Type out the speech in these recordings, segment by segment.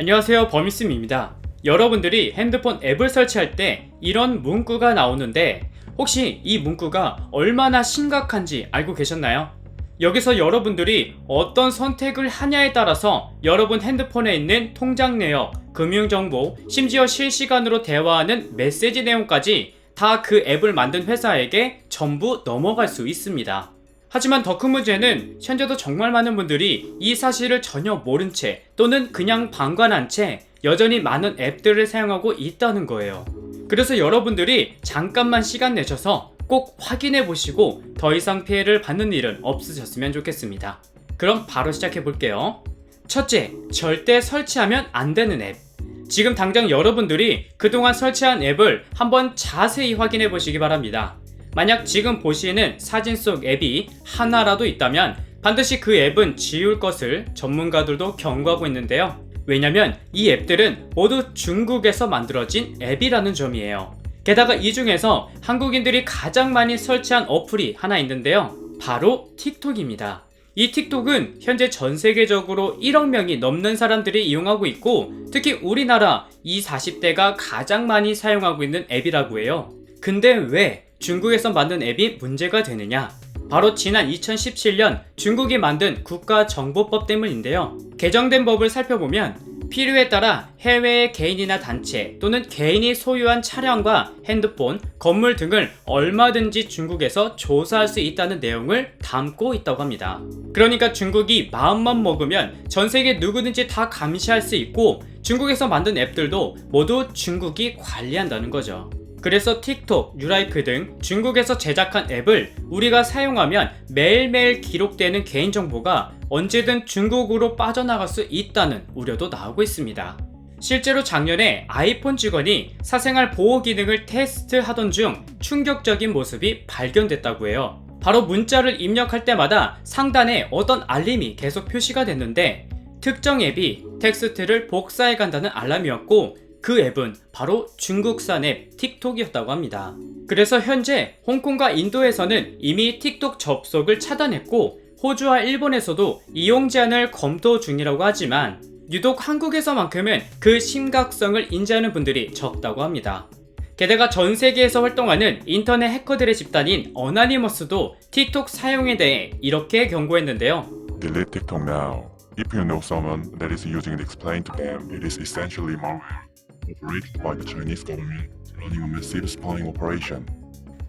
안녕하세요 버미스입니다. 여러분들이 핸드폰 앱을 설치할 때 이런 문구가 나오는데 혹시 이 문구가 얼마나 심각한지 알고 계셨나요? 여기서 여러분들이 어떤 선택을 하냐에 따라서 여러분 핸드폰에 있는 통장 내역, 금융정보, 심지어 실시간으로 대화하는 메시지 내용까지 다 그 앱을 만든 회사에게 전부 넘어갈 수 있습니다. 하지만 더 큰 문제는 현재도 정말 많은 분들이 이 사실을 전혀 모른 채 또는 그냥 방관한 채 여전히 많은 앱들을 사용하고 있다는 거예요. 그래서 여러분들이 잠깐만 시간 내셔서 꼭 확인해 보시고 더 이상 피해를 받는 일은 없으셨으면 좋겠습니다. 그럼 바로 시작해 볼게요. 첫째, 절대 설치하면 안 되는 앱. 지금 당장 여러분들이 그동안 설치한 앱을 한번 자세히 확인해 보시기 바랍니다. 만약 지금 보시는 사진 속 앱이 하나라도 있다면 반드시 그 앱은 지울 것을 전문가들도 경고하고 있는데요. 왜냐면 이 앱들은 모두 중국에서 만들어진 앱이라는 점이에요. 게다가 이 중에서 한국인들이 가장 많이 설치한 어플이 하나 있는데요. 바로 틱톡입니다. 이 틱톡은 현재 전 세계적으로 1억 명이 넘는 사람들이 이용하고 있고 특히 우리나라 20, 40대가 가장 많이 사용하고 있는 앱이라고 해요. 근데 왜 중국에서 만든 앱이 문제가 되느냐? 바로 지난 2017년 중국이 만든 국가정보법 때문인데요. 개정된 법을 살펴보면 필요에 따라 해외의 개인이나 단체 또는 개인이 소유한 차량과 핸드폰, 건물 등을 얼마든지 중국에서 조사할 수 있다는 내용을 담고 있다고 합니다. 그러니까 중국이 마음만 먹으면 전 세계 누구든지 다 감시할 수 있고 중국에서 만든 앱들도 모두 중국이 관리한다는 거죠. 그래서 틱톡, 유라이크 등 중국에서 제작한 앱을 우리가 사용하면 매일매일 기록되는 개인정보가 언제든 중국으로 빠져나갈 수 있다는 우려도 나오고 있습니다. 실제로 작년에 아이폰 직원이 사생활 보호 기능을 테스트하던 중 충격적인 모습이 발견됐다고 해요. 바로 문자를 입력할 때마다 상단에 어떤 알림이 계속 표시가 됐는데 특정 앱이 텍스트를 복사해 간다는 알람이었고 그 앱은 바로 중국산 앱 틱톡이었다고 합니다. 그래서 현재 홍콩과 인도에서는 이미 틱톡 접속을 차단했고 호주와 일본에서도 이용 제한을 검토 중이라고 하지만 유독 한국에서만큼은 그 심각성을 인지하는 분들이 적다고 합니다. 게다가 전 세계에서 활동하는 인터넷 해커들의 집단인 어나니머스도 틱톡 사용에 대해 이렇게 경고했는데요. Delete TikTok now. If you know someone that is using it, explain to them it is essentially malware operated by the Chinese government running a massive spying operation.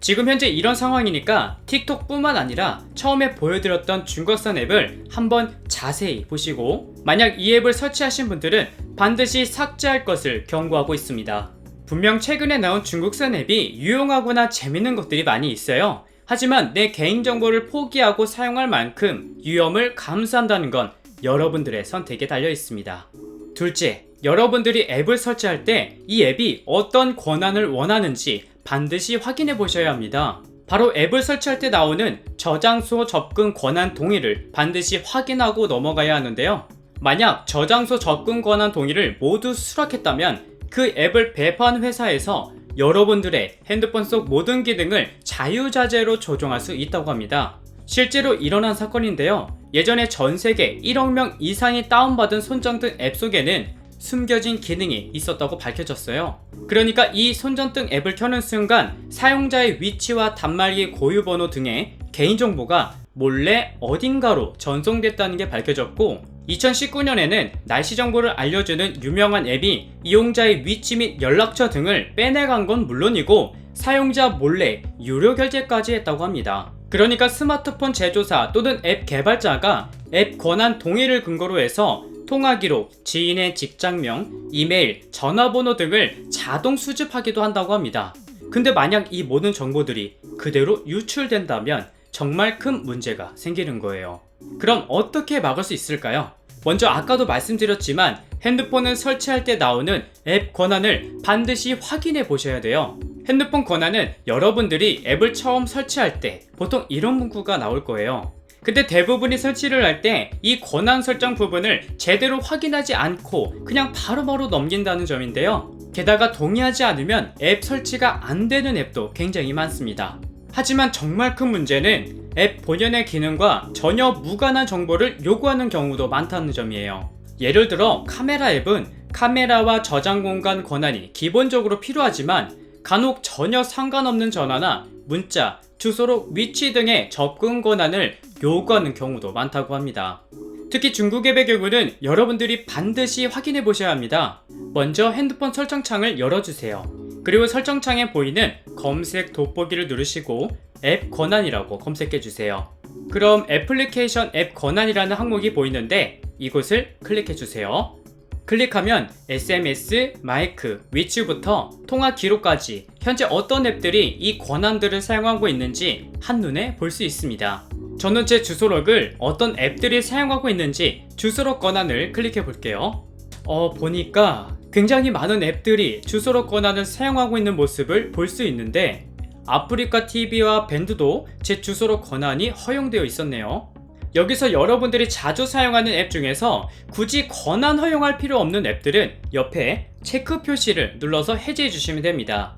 지금 현재 이런 상황이니까 틱톡뿐만 아니라 처음에 보여드렸던 중국산 앱을 한번 자세히 보시고 만약 이 앱을 설치하신 분들은 반드시 삭제할 것을 경고하고 있습니다. 분명 최근에 나온 중국산 앱이 유용하거나 재밌는 것들이 많이 있어요. 하지만 내 개인정보를 포기하고 사용할 만큼 위험을 감수한다는 건 여러분들의 선택에 달려 있습니다. 둘째, 여러분들이 앱을 설치할 때 이 앱이 어떤 권한을 원하는지 반드시 확인해 보셔야 합니다. 바로 앱을 설치할 때 나오는 저장소 접근 권한 동의를 반드시 확인하고 넘어가야 하는데요. 만약 저장소 접근 권한 동의를 모두 수락했다면 그 앱을 배포한 회사에서 여러분들의 핸드폰 속 모든 기능을 자유자재로 조정할 수 있다고 합니다. 실제로 일어난 사건인데요. 예전에 전 세계 1억 명 이상이 다운받은 손전등 앱 속에는 숨겨진 기능이 있었다고 밝혀졌어요. 그러니까 이 손전등 앱을 켜는 순간 사용자의 위치와 단말기 고유 번호 등의 개인정보가 몰래 어딘가로 전송됐다는 게 밝혀졌고 2019년에는 날씨 정보를 알려주는 유명한 앱이 이용자의 위치 및 연락처 등을 빼내간 건 물론이고 사용자 몰래 유료 결제까지 했다고 합니다. 그러니까 스마트폰 제조사 또는 앱 개발자가 앱 권한 동의를 근거로 해서 통화 기록, 지인의 직장명, 이메일, 전화번호 등을 자동 수집하기도 한다고 합니다. 근데 만약 이 모든 정보들이 그대로 유출된다면 정말 큰 문제가 생기는 거예요. 그럼 어떻게 막을 수 있을까요? 먼저 아까도 말씀드렸지만 핸드폰을 설치할 때 나오는 앱 권한을 반드시 확인해 보셔야 돼요. 핸드폰 권한은 여러분들이 앱을 처음 설치할 때 보통 이런 문구가 나올 거예요. 근데 대부분이 설치를 할 때 이 권한 설정 부분을 제대로 확인하지 않고 그냥 바로 바로 넘긴다는 점인데요. 게다가 동의하지 않으면 앱 설치가 안 되는 앱도 굉장히 많습니다. 하지만 정말 큰 문제는 앱 본연의 기능과 전혀 무관한 정보를 요구하는 경우도 많다는 점이에요. 예를 들어 카메라 앱은 카메라와 저장 공간 권한이 기본적으로 필요하지만 간혹 전혀 상관없는 전화나 문자, 주소록 위치 등의 접근 권한을 요구하는 경우도 많다고 합니다. 특히 중국 앱의 경우는 여러분들이 반드시 확인해 보셔야 합니다. 먼저 핸드폰 설정창을 열어주세요. 그리고 설정창에 보이는 검색 돋보기를 누르시고 앱 권한이라고 검색해 주세요. 그럼 애플리케이션 앱 권한이라는 항목이 보이는데 이곳을 클릭해 주세요. 클릭하면 SMS, 마이크, 위치부터 통화 기록까지 현재 어떤 앱들이 이 권한들을 사용하고 있는지 한눈에 볼 수 있습니다. 저는 제 주소록을 어떤 앱들이 사용하고 있는지 주소록 권한을 클릭해 볼게요. 어, 보니까 굉장히 많은 앱들이 주소록 권한을 사용하고 있는 모습을 볼 수 있는데 아프리카 TV와 밴드도 제 주소록 권한이 허용되어 있었네요. 여기서 여러분들이 자주 사용하는 앱 중에서 굳이 권한 허용할 필요 없는 앱들은 옆에 체크 표시를 눌러서 해제해 주시면 됩니다.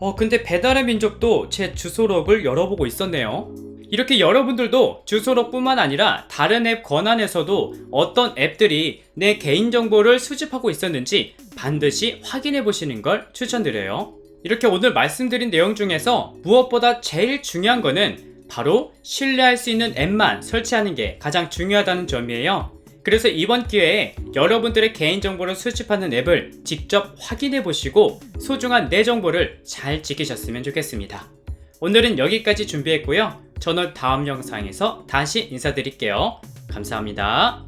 어, 근데 배달의 민족도 제 주소록을 열어보고 있었네요. 이렇게 여러분들도 주소록뿐만 아니라 다른 앱 권한에서도 어떤 앱들이 내 개인정보를 수집하고 있었는지 반드시 확인해 보시는 걸 추천드려요. 이렇게 오늘 말씀드린 내용 중에서 무엇보다 제일 중요한 거는 바로 신뢰할 수 있는 앱만 설치하는 게 가장 중요하다는 점이에요. 그래서 이번 기회에 여러분들의 개인정보를 수집하는 앱을 직접 확인해 보시고 소중한 내 정보를 잘 지키셨으면 좋겠습니다. 오늘은 여기까지 준비했고요. 저는 다음 영상에서 다시 인사드릴게요. 감사합니다.